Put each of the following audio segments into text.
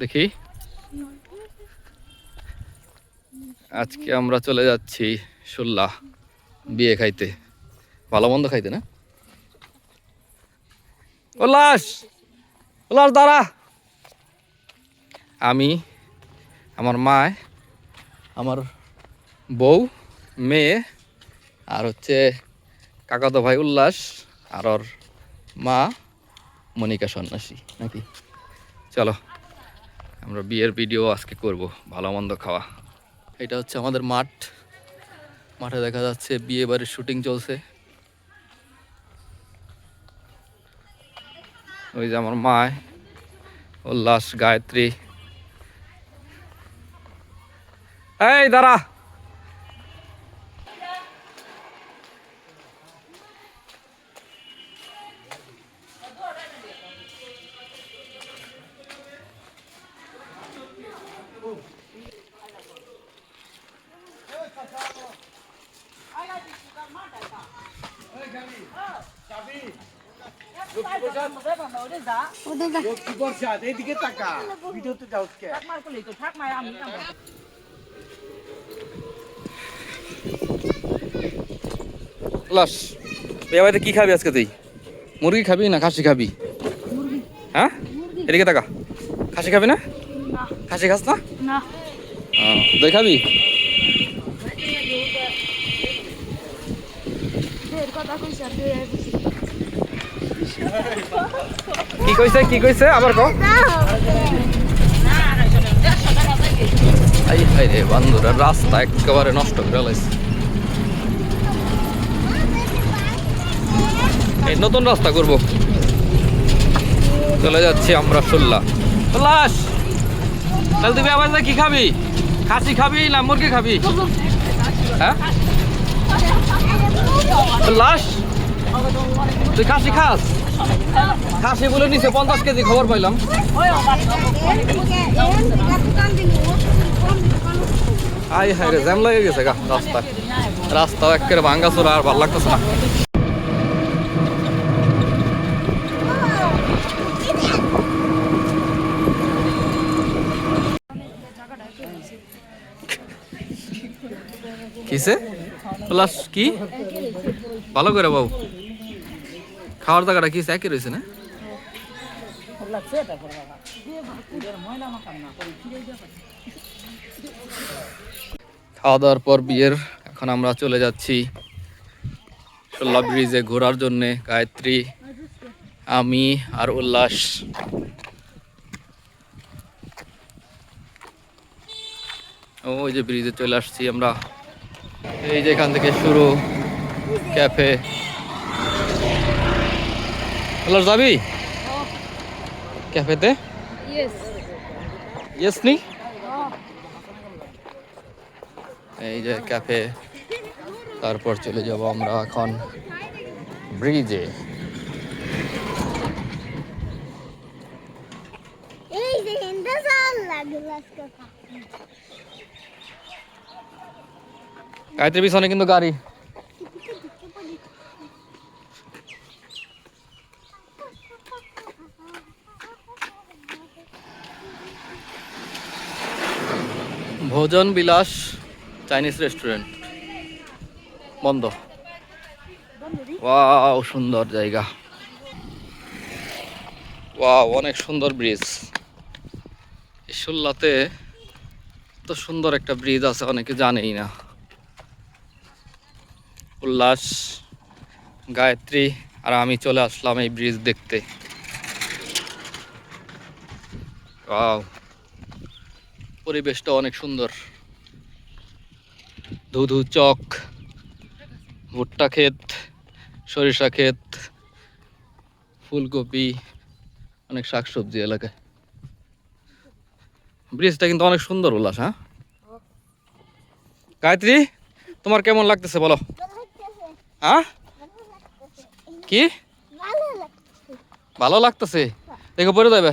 দেখি। আজকে আমরা চলে যাচ্ছি সুল্লা বিয়ে খাইতে। ভালো মন্দ খাইতে না? উল্লাস উল্লাস দাঁড়া! আমি, আমার মা আমার বউ, মেয়ে, আর হচ্ছে কাকাতো ভাই উল্লাস, আর ওর মা মনিকা সন্ন্যাসী, নাকি? চলো। আমরা বিয়ের ভিডিও আজকে করব ভালো মন্দ খাওয়া। এটা হচ্ছে আমাদের মাঠ। মাঠে দেখা যাচ্ছে বিয়ে বাড়ির শুটিং চলছে। ওই যে আমার মায় উল্লাস গায়ত্রী। এই দাঁড়া! কে খাবি আজকে তুই? মুরগি খাবি না খাসি খাবি? হ্যাঁ? এদিকে তাকা। খাসি খাবি না? খাসি খাস না? দই খাবি? কথা তুই কিছু কি কইছে কি কইছে? আবার কও। আই হাই রে বন্ধুরা, রাস্তা একেবারে নষ্ট করে লাইছে। এই নতুন রাস্তা করব। চলে যাচ্ছি আমরা শুনলা লাশ তাহলে তুই আবার কি খাবি? খাসি খাবি না মুরগি খাবি? হ্যাঁ? লাশ তুই খাসি খাস? খাসি বলে নিচে পঞ্চাশ কেজি খবর পাইলাম। আই হাই রে, জ্যাম লেগে গেছে গা রাস্তা রাস্তা একেবারে ভাঙ্গা চোরা আর ভালো লাগতেছে না। কিসে? প্লাস কি? ভালো করে বাবু। খাওয়ার জায়গাটা কি একই রয়েছে না? খাওয়া দাওয়ার পর বিয়ের, এখন আমরা চলে যাচ্ছি সোল্লা ব্রিজে ঘোরার জন্যে। গায়ত্রী, আমি আর উল্লাস। ওই যে ব্রিজে চলে আসছি আমরা। এই যে এখান থেকে শুরু ক্যাফে। উল্লাস যাবি ক্যাফেতে ইয়েস নি এই যে ক্যাফে তারপর চলে যাব আমরা এখন ব্রিজে গায়ত্রীর পিছনে কিন্তু গাড়ি। ভোজন বিলাস চাইনিজ রেস্টুরেন্ট। বন্ধ। ওয়াও, সুন্দর জায়গা। ওয়াও, অনেক সুন্দর ব্রিজ। ইসুল্লাতে তো সুন্দর একটা ব্রিজ আছে, অনেকে জানেই না। উল্লাস, গায়ত্রী, আর আমি চলে আসলাম এই ব্রিজ দেখতে। ওয়াও। পরিবেশটা অনেক সুন্দর। ধুধু চক, ভুট্টা ক্ষেত, সরিষা ক্ষেত, ফুলকপি, অনেক শাকসবজি এলাকায়। ব্রিজটা কিন্তু অনেক সুন্দর উল্লাস হ্যাঁ? গায়ত্রী, তোমার কেমন লাগতেছে বলো? হ্যাঁ? কি? ভালো লাগতেছে। দেখো, পরে যাবে।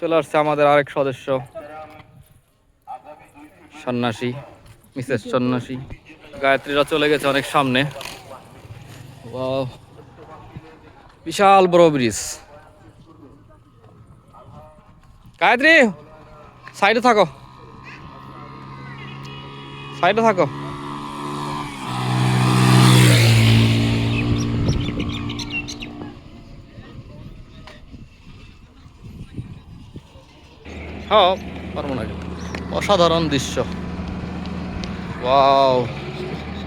চলে আসছে আমাদের আরেক সদস্য। সন্ন্যাসী, মিসেস সন্ন্যাসী। গায়ত্রীরা চলে গেছে অনেক সামনে! বিশাল বড় ব্রিজ। গায়ত্রী, সাইডে থাকো। সাইডে থাকো। হ্যাঁ পারব না অসাধারণ দৃশ্য। ওয়াও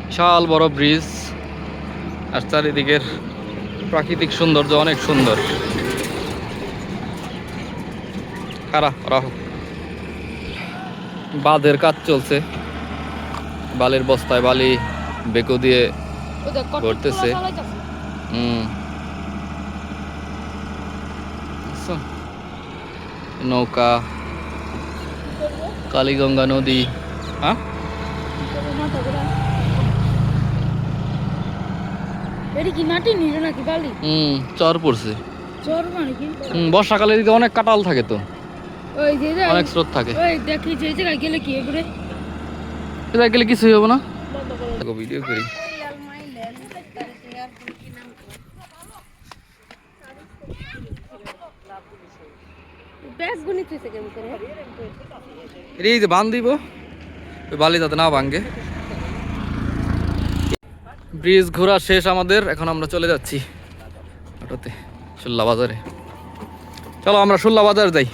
বিশাল বড় ব্রিজ। আর চারিদিকের প্রাকৃতিক সৌন্দর্য অনেক সুন্দর। খারা রাহু। বাঁধের কাজ চলছে। বালির বস্তায় বালি বেকো দিয়ে ঘুরতেছে। হুম। নৌকা। কালীগঙ্গা নদী। হ্যাঁ? কি মাটি নিল নাকি বালি? হুম চর পড়ছে। চর মানে কি? হুম বর্ষাকালে দিকে অনেক কাটাল থাকে তো। ওই যে অনেক স্রোত থাকে। ওই দেখি যে জায়গায় গেলে কি এবারে এটা গেলে কিছুই হবে না। ভিডিও করি ব্যাস গুনি এই যে বান দিব। ওই বালি যাতে না ভাঙ্গে ব্রিজ ঘোরা শেষ আমাদের, এখন আমরা চলে যাচ্ছি। অটোতে, শুল্লা বাজারে। চলো আমরা শুল্লা বাজার যাই।